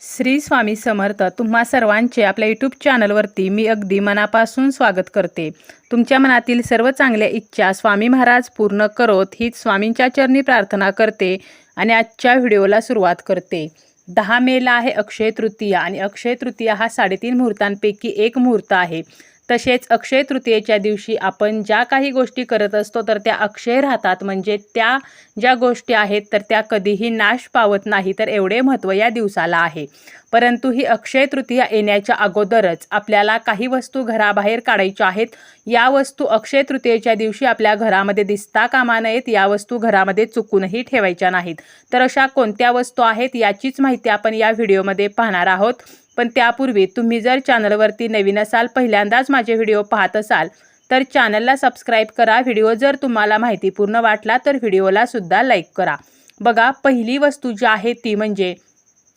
श्री स्वामी समर्थ तुम्हा सर्वांचे आपल्या यूट्यूब चॅनलवरती मी अगदी मनापासून स्वागत करते. तुमच्या मनातील सर्व चांगल्या इच्छा स्वामी महाराज पूर्ण करोत हीच स्वामींच्या चरणी प्रार्थना करते आणि आजच्या व्हिडिओला सुरुवात करते. दहा मेला आहे अक्षय तृतीया आणि अक्षय तृतीया हा साडेतीन मुहूर्तांपैकी एक मुहूर्त आहे. तसेच अक्षय तृतीयेच्या दिवशी आपण ज्या काही गोष्टी करत असतो तर त्या अक्षय राहतात. म्हणजे त्या ज्या गोष्टी आहेत तर त्या कधीही नाश पावत नाही तर एवढे महत्त्व या दिवसाला आहे. परंतु ही अक्षय तृतीया येण्याच्या अगोदरच आपल्याला काही वस्तू घराबाहेर काढायच्या आहेत. या वस्तू अक्षय तृतीयेच्या दिवशी आपल्या घरामध्ये दिसता कामा नयेत या वस्तू घरामध्ये चुकूनही ठेवायच्या नाहीत. तर अशा कोणत्या वस्तू आहेत याचीच माहिती आपण या व्हिडिओमध्ये पाहणार आहोत. पण त्यापूर्वी तुम्ही जर चॅनलवरती नवीन असाल पहिल्यांदाच माझे व्हिडिओ पाहत असाल तर चॅनलला सबस्क्राईब करा. व्हिडिओ जर तुम्हाला माहितीपूर्ण वाटला तर व्हिडिओला सुद्धा लाईक करा. बघा पहिली वस्तू जी आहे ती म्हणजे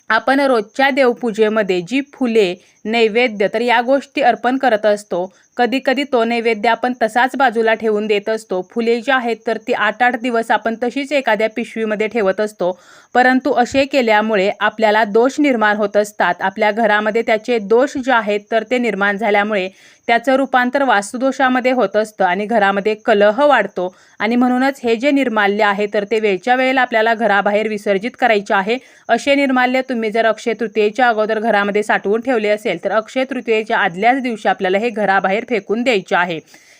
आपण रोजच्या देवपूजेमध्ये जी फुले नैवेद्य तर या गोष्टी अर्पण करत असतो. कधी कधी तो नैवेद्य आपण तसाच बाजूला ठेवून देत असतो. फुले जी आहेत तर ती आठ आठ दिवस आपण तशीच एखाद्या पिशवीमध्ये ठेवत असतो. परंतु असे केल्यामुळे आपल्याला दोष निर्माण होत असतात. आपल्या घरामध्ये त्याचे दोष जे आहेत तर ते निर्माण झाल्यामुळे त्याचं रूपांतर वास्तुदोषामध्ये होत असतं आणि घरामध्ये कलह वाढतो. आणि म्हणूनच हे जे निर्माल्य आहे तर ते वेळच्या वेळेला आपल्याला घराबाहेर विसर्जित करायचे आहे. असे निर्माल्य तुम्ही जर अक्षय तृतीयेच्या अगोदर घरामध्ये साठवून ठेवले असेल तर अक्षय तृतीयेच्या आदल्याच दिवशी आपल्याला हे घराबाहेर फेकून द्यायचे आहे.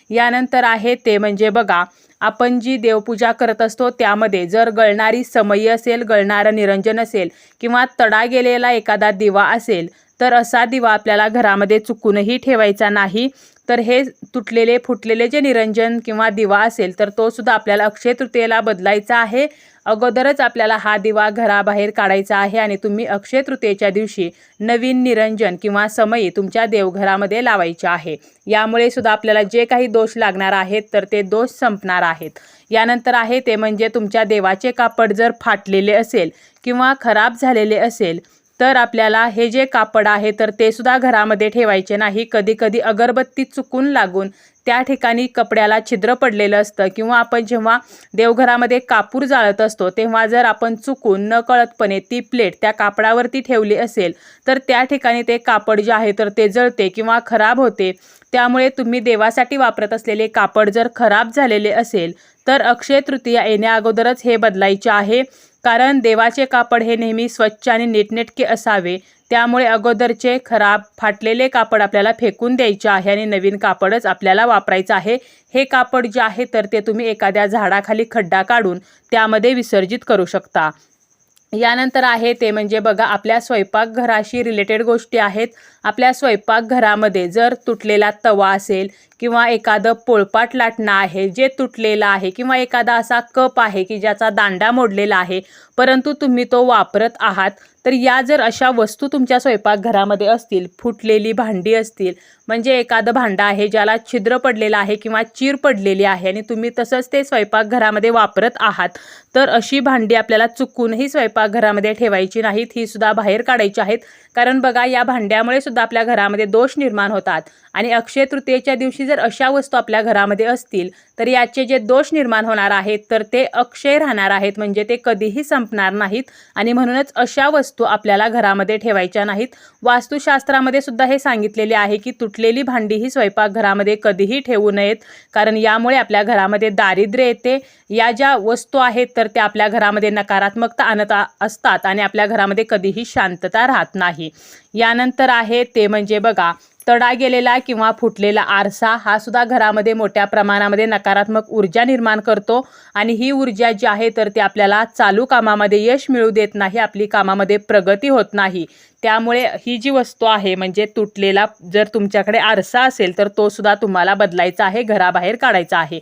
यानंतर आहे ते म्हणजे बघा आपण जी देवपूजा करत असतो त्यामध्ये जर गळणारी समयी असेल गळणारं निरंजन असेल किंवा तडा गेलेला एखादा दिवा असेल तर असा दिवा आपल्याला घरामध्ये चुकूनही ठेवायचा नाही. तर हे तुटलेले फुटलेले जे निरंजन किंवा दिवा असेल तर तो सुद्धा आपल्याला अक्षय तृतीयेला बदलायचा आहे. अगोदरच आपल्याला हा दिवा घराबाहेर काढायचा आहे आणि तुम्ही अक्षय तृतीयेच्या दिवशी नवीन निरंजन किंवा समयी तुमच्या देवघरामध्ये लावायचे आहे. यामुळे सुद्धा आपल्याला जे काही दोष लागणार आहेत तर ते दोष संपणार आहेत. यानंतर आहे ते म्हणजे तुमच्या देवाचे कापड जर फाटलेले असेल किंवा खराब झालेले असेल तर आपल्याला हे जे कापड आहे तर ते सुद्धा घरामध्ये ठेवायचे नाही. कधी कधी अगरबत्ती चुकून लागून त्या ठिकाणी कपड्याला छिद्र पडलेलं असतं किंवा आपण जेव्हा देवघरामध्ये कापूर जाळत असतो तेव्हा जर आपण चुकून न कळतपणे ती प्लेट त्या कापडावरती ठेवली असेल तर त्या ठिकाणी ते कापड जे आहे तर ते जळते किंवा खराब होते. त्यामुळे तुम्ही देवासाठी वापरत असलेले कापड जर खराब झालेले असेल तर अक्षय तृतीया येण्या अगोदरच हे बदलायचे आहे. कारण देवाचे कापड हे नेहमी स्वच्छ आणि नीटनेटके असावे. त्यामुळे अगोदरचे खराब फाटलेले कापड आपल्याला फेकून द्यायचे आहे आणि नवीन कापडच आपल्याला वापरायचं आहे. हे कापड जे आहे तर ते तुम्ही एखाद्या झाडाखाली खड्डा काढून त्यामध्ये विसर्जित करू शकता. यानंतर आहे ते म्हणजे बघा आपल्या स्वयंपाकघराशी रिलेटेड गोष्टी आहेत. आपल्या स्वयंपाकघरामध्ये जर तुटलेला तवा असेल किंवा एखादं पोळपाट लाटणं आहे जे तुटलेलं आहे किंवा एखादा असा कप आहे की ज्याचा दांडा मोडलेला आहे परंतु तुम्ही तो वापरत आहात तर या जर अशा वस्तू तुमच्या स्वयंपाकघरामध्ये असतील फुटलेली भांडी असतील म्हणजे एखादं भांडं आहे ज्याला छिद्र पडलेलं आहे किंवा चीर पडलेली आहे आणि तुम्ही तसंच ते स्वयंपाकघरामध्ये वापरत आहात तर अशी भांडी आपल्याला चुकूनही स्वयंपाकघरामध्ये ठेवायची नाहीत ही सुद्धा बाहेर काढायची आहेत. कारण बघा या भांड्यामुळे सुद्धा आपल्या घरामध्ये दोष निर्माण होतात. आणि अक्षय तृतीयेच्या दिवशी जर अशा वस्तू आपल्या घरामध्ये असतील तर याचे जे दोष निर्माण होणार आहेत तर ते अक्षय राहणार आहेत म्हणजे ते कधीही संप संपणार नाहीत आणि म्हणूनच अशा वस्तू आपल्याला घरामध्ये ठेवायच्या नाहीत. वास्तुशास्त्रामध्ये सुद्धा हे सांगितलेले आहे की तुटलेली भांडी ही स्वयंपाकघरामध्ये कधीही ठेवू नयेत कारण यामुळे आपल्या घरामध्ये दारिद्र्य येते. या ज्या वस्तू आहेत तर त्या आपल्या घरामध्ये नकारात्मकता आणत असतात आणि आपल्या घरामध्ये कधीही शांतता राहत नाही. यानंतर आहे ते म्हणजे बघा तडा गेलेला किंवा फुटलेला आरसा हा सुद्धा घरामध्ये मोठ्या प्रमाणामध्ये नकारात्मक ऊर्जा निर्माण करतो आणि ही ऊर्जा जी आहे तर ती आपल्याला चालू कामामध्ये यश मिळू देत नाही आपली कामामध्ये प्रगती होत नाही. त्यामुळे ही जी वस्तू आहे म्हणजे तुटलेला जर तुमच्याकडे आरसा असेल तर तो सुद्धा तुम्हाला बदलायचा आहे घराबाहेर काढायचा आहे.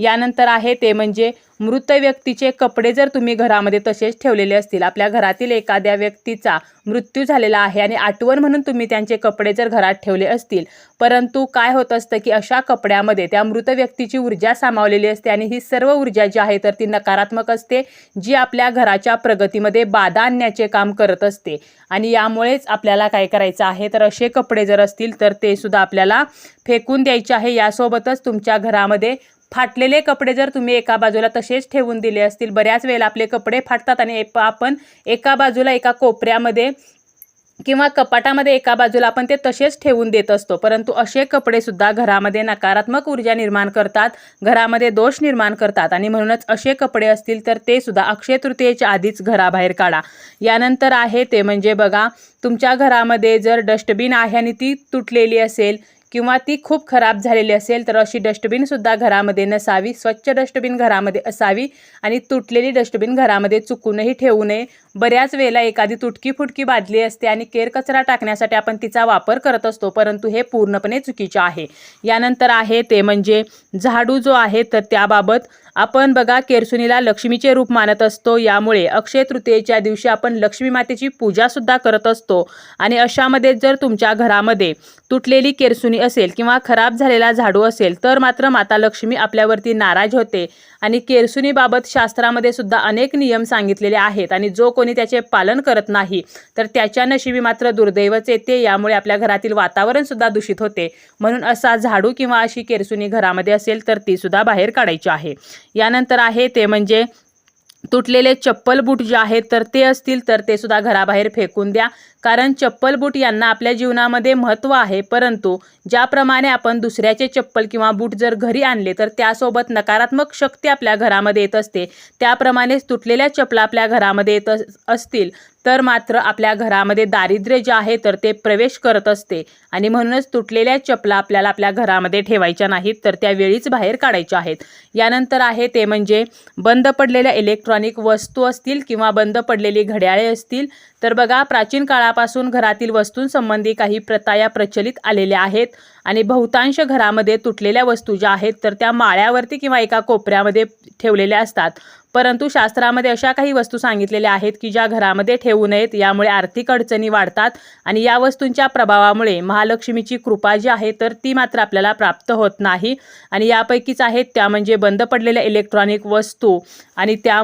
यानंतर आहे ते म्हणजे मृत व्यक्तीचे कपडे जर तुम्ही घरामध्ये तसेच ठेवलेले असतील आपल्या घरातील एखाद्या व्यक्तीचा मृत्यू झालेला आहे आणि आठवण म्हणून तुम्ही त्यांचे कपडे जर घरात ठेवले असतील परंतु काय होत असतं की अशा कपड्यामध्ये त्या मृत व्यक्तीची ऊर्जा सामावलेली असते आणि ही सर्व ऊर्जा जी आहे तर ती नकारात्मक असते जी आपल्या घराच्या प्रगतीमध्ये बाधा आणण्याचे काम करत असते. आणि यामुळेच आपल्याला काय करायचं आहे तर असे कपडे जर असतील तर ते सुद्धा आपल्याला फेकून द्यायचे आहे. यासोबतच तुमच्या घरामध्ये फाटलेले कपडे जर तुम्ही एका बाजूला तसेच ठेवून दिले असतील बऱ्याच वेळेला आपले कपडे फाटतात आणि आपण एका बाजूला एका कोपऱ्यामध्ये किंवा कपाटामध्ये एका बाजूला आपण ते तसेच ठेवून देत असतो. परंतु असे कपडे सुद्धा घरामध्ये नकारात्मक ऊर्जा निर्माण करतात घरामध्ये दोष निर्माण करतात आणि म्हणूनच असे कपडे असतील तर ते सुद्धा अक्षय तृतीयेच्या आधीच घराबाहेर काढा. यानंतर आहे ते म्हणजे बघा तुमच्या घरामध्ये जर डस्टबिन आहे आणि ती तुटलेली असेल किंवा ती खूप खराब झालेली असेल तर अशी डस्टबिनसुद्धा घरामध्ये नसावी. स्वच्छ डस्टबिन घरामध्ये असावी आणि तुटलेली डस्टबिन घरामध्ये चुकूनही ठेवू नये. बऱ्याच वेळेला एखादी तुटकी फुटकी बादली असते आणि केर कचरा टाकण्यासाठी आपण तिचा वापर करत असतो परंतु हे पूर्णपणे चुकीचे आहे. यानंतर आहे ते म्हणजे झाडू जो आहे तर त्याबाबत आपण बघा केरसुनीला लक्ष्मीचे रूप मानत असतो. यामुळे अक्षय तृतीयेच्या दिवशी आपण लक्ष्मी मातेची पूजासुद्धा करत असतो. आणि अशामध्ये जर तुमच्या घरामध्ये तुटलेली केरसुनी असेल किंवा खराब झालेला झाडू असेल तर मात्र माता लक्ष्मी आपल्यावरती नाराज होते. आणि केरसुनीबाबत शास्त्रामध्ये सुद्धा अनेक नियम सांगितलेले आहेत आणि जो कोणी त्याचे पालन करत नाही तर त्याच्या नशिबी मात्र दुर्दैवच येते. यामुळे आपल्या घरातील वातावरण सुद्धा दूषित होते. म्हणून असा झाडू किंवा अशी केरसुनी घरामध्ये असेल तर ती सुद्धा बाहेर काढायची आहे. यानंतर आहे ते म्हणजे तुटलेले चप्पल बूट जे आहेत तर ते असतील तर ते सुद्धा घराबाहेर फेकून द्या. कारण चप्पल बूट यांना आपल्या जीवनामध्ये महत्त्व आहे. परंतु ज्याप्रमाणे आपण दुसऱ्याचे चप्पल किंवा बूट जर घरी आणले तर त्यासोबत नकारात्मक शक्ती आपल्या घरामध्ये येत असते. त्याप्रमाणेच तुटलेल्या चपला आपल्या घरामध्ये येत असतील. तर मात्र आपल्या घरामध्ये दारिद्र्य जे आहे तर ते प्रवेश करत असते. आणि म्हणूनच तुटलेल्या चपला आपल्याला आपल्या घरामध्ये ठेवायच्या नाहीत तर त्या वेळीच बाहेर काढायच्या आहेत. यानंतर आहे ते म्हणजे बंद पडलेल्या इलेक्ट्रॉनिक वस्तू असतील किंवा बंद पडलेली घड्याळे असतील तर बघा प्राचीन काळापासून घरातील वस्तूंसंबंधी काही प्रथा या प्रचलित आलेल्या आहेत. आणि बहुतांश घरामध्ये तुटलेल्या वस्तू ज्या आहेत तर त्या माळ्यावरती किंवा एका कोपऱ्यामध्ये ठेवलेल्या असतात. परंतु शास्त्रामध्ये अशा काही वस्तू सांगितलेल्या आहेत की ज्या घरामध्ये ठेवू नयेत यामुळे आर्थिक अडचणी वाढतात आणि या वस्तूंच्या प्रभावामुळे महालक्ष्मीची कृपा जी आहे तर ती मात्र आपल्याला प्राप्त होत नाही. आणि यापैकीच आहेत त्या म्हणजे बंद पडलेल्या इलेक्ट्रॉनिक वस्तू आणि त्या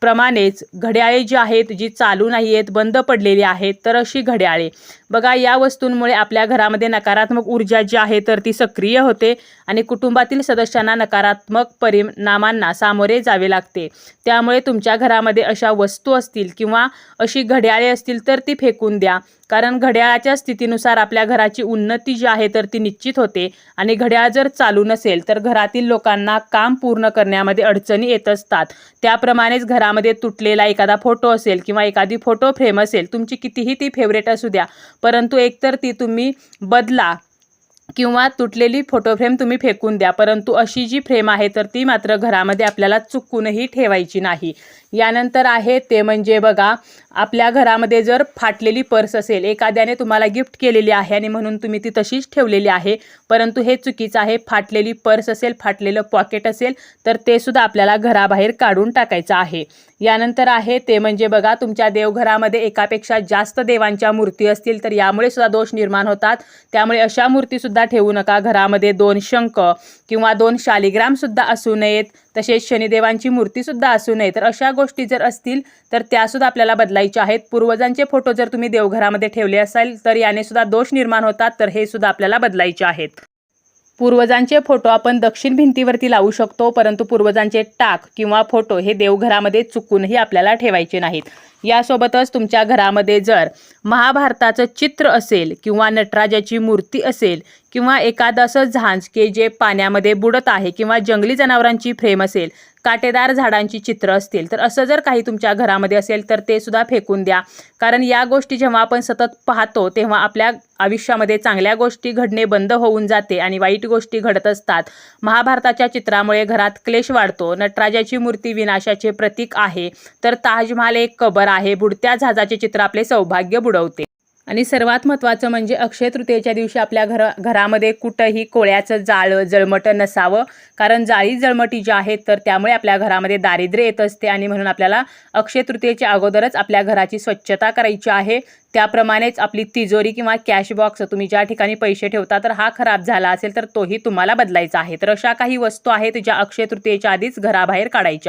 प्रमाणेच घड्याळे जी आहेत जी चालू नाही आहेत बंद पडलेली आहेत तर अशी घड्याळे. बघा या वस्तूंमुळे आपल्या घरामध्ये नकारात्मक ऊर्जा जी आहे तर ती सक्रिय होते आणि कुटुंबातील सदस्यांना नकारात्मक परिणामांना सामोरे जावे लागते. त्यामुळे तुमच्या घरामध्ये अशा वस्तू असतील किंवा अशी घड्याळे असतील तर ती फेकून द्या. कारण घड्याळाच्या स्थितीनुसार आपल्या घराची उन्नती जी आहे तर ती निश्चित होते. आणि घड्याळ जर चालू नसेल तर घरातील लोकांना काम पूर्ण करण्यामध्ये अडचणी येत असतात. त्याप्रमाणेच घरामध्ये तुटलेला एखादा फोटो असेल किंवा एखादी फोटो फ्रेम असेल तुमची कितीही ती फेवरेट असू द्या परंतु एकतर ती तुम्ही बदला. किंवा तुटलेली फोटो फ्रेम तुम्ही फेकून द्या. परंतु अशी जी फ्रेम आहे तर ती मात्र घरामध्ये आपल्याला चुकूनही ठेवायची नाही. यानंतर आहे ते म्हणजे बघा आपल्या घरामध्ये जर फाटलेली पर्स असेल एखाद्याने तुम्हाला गिफ्ट केलेली आहे आणि म्हणून तुम्ही ती तशीच ठेवलेली आहे परंतु हे चुकीचं आहे फाटलेली पर्स असेल फाटलेलं पॉकेट असेल तर ते सुद्धा आपल्याला घराबाहेर काढून टाकायचं आहे. यानंतर आहे ते म्हणजे बघा तुमच्या देवघरामध्ये एकापेक्षा जास्त देवांच्या मूर्ती असतील तर यामुळे सुद्धा दोष निर्माण होतात. त्यामुळे अशा मूर्तीसुद्धा ठेवू नका. घरामध्ये दोन शंख किंवा दोन शालिग्राम सुद्धा असू नयेत. तसेच शनिदेवांची मूर्ती सुद्धा असू नये. तर अशा गोष्टी जर असतील तर त्यासुद्धा आपल्याला बदलायच्या आहेत. पूर्वजांचे फोटो जर तुम्ही देवघरामध्ये ठेवले असाल तर याने सुद्धा दोष निर्माण होतात. तर हे सुद्धा आपल्याला बदलायचे आहेत. पूर्वजांचे फोटो आपण दक्षिण भिंतीवरती लावू शकतो परंतु पूर्वजांचे टाक किंवा फोटो हे देवघरामध्ये चुकूनही आपल्याला ठेवायचे नाहीत. यासोबतच तुमच्या घरामध्ये जर महाभारताचं चित्र असेल किंवा नटराजाची मूर्ती असेल किंवा एखादं असं झांज की जे पाण्यामध्ये बुडत आहे किंवा जंगली जनावरांची फ्रेम असेल काटेदार झाडांची चित्र असतील तर असं जर काही तुमच्या घरामध्ये असेल तर ते सुद्धा फेकून द्या. कारण या गोष्टी जेव्हा आपण सतत पाहतो तेव्हा आपल्या आयुष्यामध्ये चांगल्या गोष्टी घडणे बंद होऊन जाते आणि वाईट गोष्टी घडत असतात. महाभारताच्या चित्रामुळे घरात क्लेश वाढतो नटराजाची मूर्ती विनाशाचे प्रतीक आहे. तर ताजमहाल एक कबर आहे. बुडत्या जहाजाचे चित्र आपले सौभाग्य बुडवते. आणि सर्वात महत्त्वाचं म्हणजे अक्षय तृतीयेच्या दिवशी आपल्या घर घरामध्ये कुठंही कोळ्याचं जाळं जळमटं नसावं. कारण जाळी जळमटी ज्या आहेत तर त्यामुळे आपल्या घरामध्ये दारिद्र्य येत असते आणि म्हणून आपल्याला अक्षय तृतीयेच्या अगोदरच आपल्या घराची स्वच्छता करायची आहे. त्याप्रमाणेच आपली तिजोरी किंवा कॅश बॉक्स तुम्ही ज्या ठिकाणी पैसे ठेवता तर हा खराब झाला असेल तर तोही तुम्हाला बदलायचा आहे. तर अशा काही वस्तू आहेत ज्या अक्षय तृतीयेच्या आधीच घराबाहेर काढायच्या